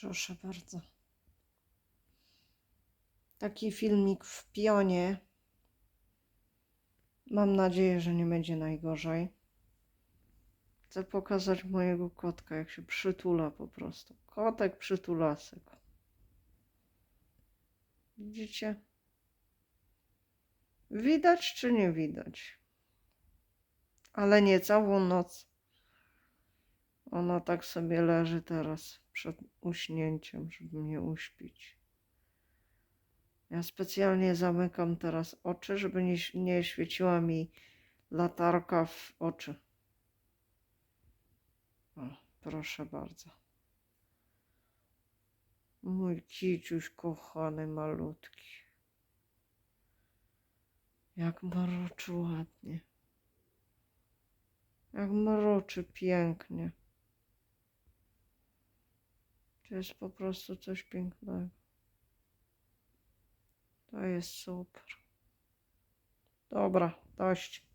Proszę bardzo. Taki filmik w pionie. Mam nadzieję, że nie będzie najgorzej. Chcę pokazać mojego kotka, jak się przytula po prostu. Kotek przytulasek. Widzicie? Widać czy nie widać? Ale nie całą noc. Ona tak sobie leży teraz przed uśnięciem, żeby mnie uśpić. Ja specjalnie zamykam teraz oczy, żeby nie, nie świeciła mi latarka w oczy. O, proszę bardzo. Mój kiciuś kochany, malutki. Jak mroczy ładnie. Jak mroczy pięknie. To jest po prostu coś pięknego. To jest super. Dobra, dość.